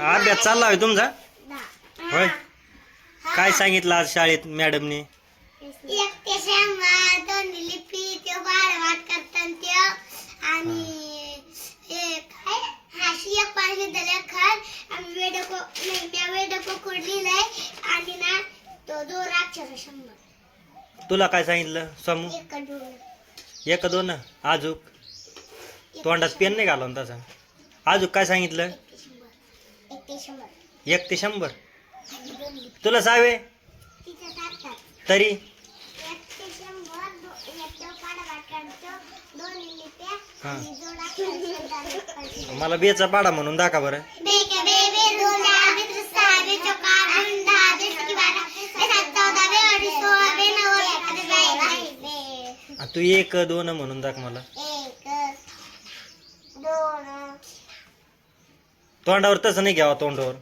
अभ्यास चालला होय तुमचा? होय. काय सांगितलं आज शाळेत मॅडमने? तुला काय सांगितलं समू एक दोन. एक दोन आजूक. तोंडात पेन नाही घालून तसा. आजूक काय सांगितलं? एक ते शंभर. एक ते एक ते तुला सावे तरी एक ते एक तो हा. मला बेचा पाडा म्हणून दाखवा बरं. बेके बेबे दोन दहा बे त्रिस तोंडावर तसं नाही घ्यावा तोंडावर.